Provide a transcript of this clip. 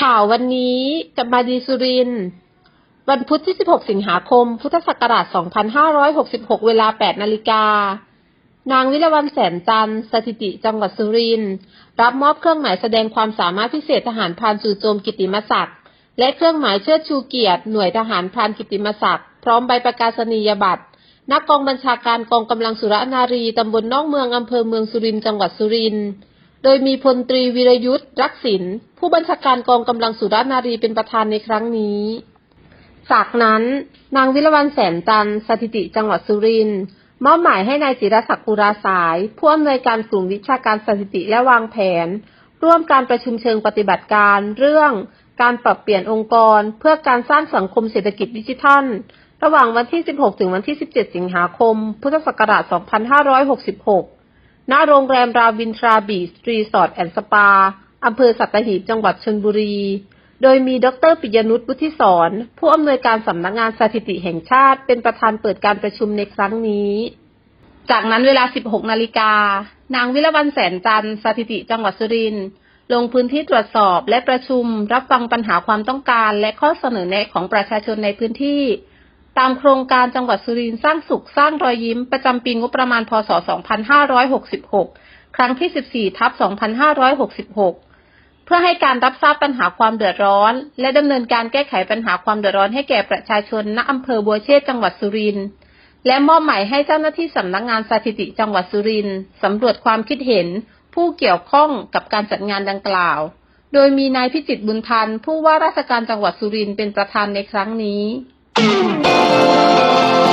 ข่าววันนี้กับมาดีสุริน วันพุธที่ 16 สิงหาคม พุทธศักราช 2566 เวลา 8 นาฬิกา นางวิรวรรณแสนจันทร์สถิติจังหวัดสุรินทรับมอบเครื่องหมายแสดงความสามารถพิเศษทหารพรานจู่โจมกิติมศักดิ์ และเครื่องหมายเชิดชูเกียรติ หน่วยทหารพรานกิติมศักดิ์ พร้อมใบประกาศนียบัตร นักกองบัญชาการกองกำลังสุรนารีตำบลนอกเมืองอำเภอเมืองสุรินทร์จังหวัดสุรินทร์ โดยมีพลตรีวิรยุทธ์รักษินผู้บัญชาการกองกำลังสุรนารีเป็นประธานในครั้งนี้ จากนั้น นางวิรวรรณแสนจัน สถิติจังหวัดสุรินทร์มอบหมายให้นายจิรศักดิ์ปุราสาย ผู้อำนวยการกลุ่มวิชาการสถิติและวางแผน ร่วมการประชุมเชิงปฏิบัติการเรื่องการปรับเปลี่ยนองค์กร เพื่อการสร้างสังคมเศรษฐกิจดิจิทัล ระหว่างวันที่ 16 ถึงวันที่ 17 สิงหาคม พุทธศักราช 2566 ณโรงแรมราวินทราบีชรีสอร์ทแอนด์สปา อำเภอสัตหีบ จังหวัดชลบุรี โดยมีดรปิยนุชวุฒิสอนผู้อำนวยการสำนักงานสถิติแห่งชาติ เป็นประธานเปิดการประชุมในครั้งนี้ จากนั้นเวลา 16 นาฬิกา นางวิรวรรณแสนจันทร์สถิติจังหวัดสุรินทร์ลงพื้นที่ตรวจสอบและประชุม รับฟังปัญหาความต้องการ และข้อเสนอแนะของประชาชนในพื้นที่ ตามโครงการจังหวัดสุรินทร์สร้างสุขสร้างรอยยิ้ม ประจำปีงบประมาณ พศ 2566 ครั้งที่ 14 ทับ 2566 เพื่อให้การรับทราบปัญหาความเดือดร้อน และดำเนินการแก้ไขปัญหาความเดือดร้อนให้แก่ประชาชนณอำเภอบัวเชษจังหวัดสุรินทร์และมอบหมายให้เจ้าหน้าที่สำนักงานสถิติจังหวัดสุรินทร์สำรวจความคิดเห็น ผู้เกี่ยวข้องกับการจัดงานดังกล่าว โดยมีนายพิจิตบุญทันผู้ว่าราชการจังหวัดสุรินทร์เป็นประธานในครั้งนี้ Música